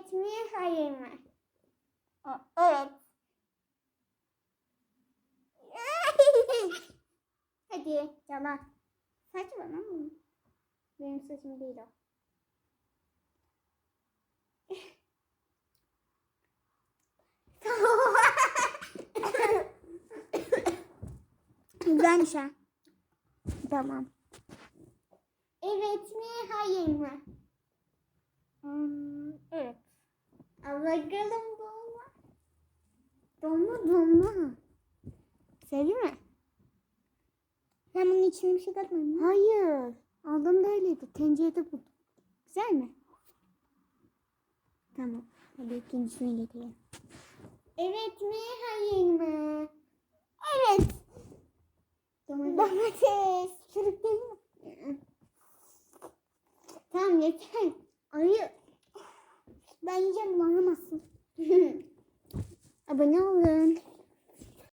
Evet mi hayır mı? Evet. Hadi cevap. Saçmalama. Benim saçım değil o. Güzelmiş ha. Tamam. Evet mi hayır mı? Bakalım dolma. Dolma dolma. Sevdi mi? Sen bunun içine bir şey katmadın mı? Hayır. Aldığımda öyleydi. Tencerede buldum. Güzel mi? Tamam. Hadi ikincisini getireyim. Evet mi hayır mı? Evet. Domates. Çürük değil mi? Tamam yeter. Ayı. Ben yiyeceğim kullanamazsın. Abone olun.